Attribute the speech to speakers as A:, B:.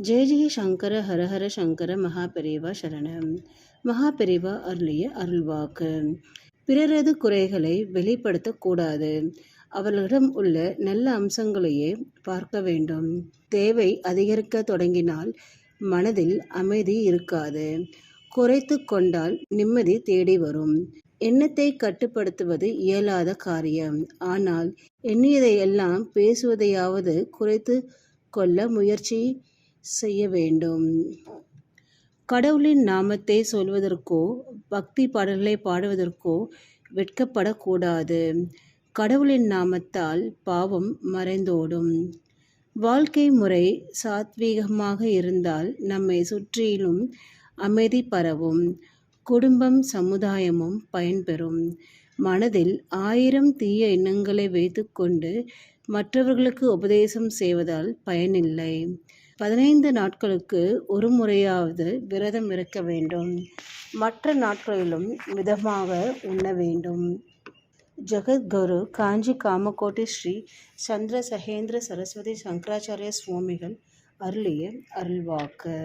A: ஜெய ஜெய சங்கர ஹரஹர சங்கர மகாபெரிவா சரணம் மகாபெரிவா அருளிய அருள்வாக்கு. பிறரது குறைகளை வெளிப்படுத்தக்கூடாது. அவர்களிடம் உள்ள நல்ல அம்சங்களையே பார்க்க வேண்டும். தேவை அதிகரிக்க தொடங்கினால் மனதில் அமைதி இருக்காது. குறைத்து கொண்டால் நிம்மதி தேடி வரும். எண்ணத்தை கட்டுப்படுத்துவது இயலாத காரியம். ஆனால் எண்ணியதையெல்லாம் பேசுவதையாவது குறைத்து கொள்ள முயற்சி செய்ய வேண்டும். கடவுளின் நாமத்தை சொல்வதற்கோ பக்தி பாடல்களை பாடுவதற்கோ வெட்கப்படக்கூடாது. கடவுளின் நாமத்தால் பாவம் மறைந்தோடும். வாழ்க்கை முறை சாத்வீகமாக இருந்தால் நம்மை சுற்றிலும் அமைதி பரவும். குடும்பம் சமுதாயமும் பயன்பெறும். மனதில் ஆயிரம் தீய எண்ணங்களை வைத்துக்கொண்டு மற்றவர்களுக்கு உபதேசம் செய்வதால் பயனில்லை. பதினைந்து நாட்களுக்கு ஒரு முறையாவது விரதம் இருக்க வேண்டும். மற்ற நாட்களிலும் மிதமாக உண்ண வேண்டும். ஜெகத்குரு காஞ்சி காமக்கோட்டை ஸ்ரீ சந்திர சகேந்திர சரஸ்வதி சங்கராச்சாரிய சுவாமிகள் அருளிய அருள்வாக்கு.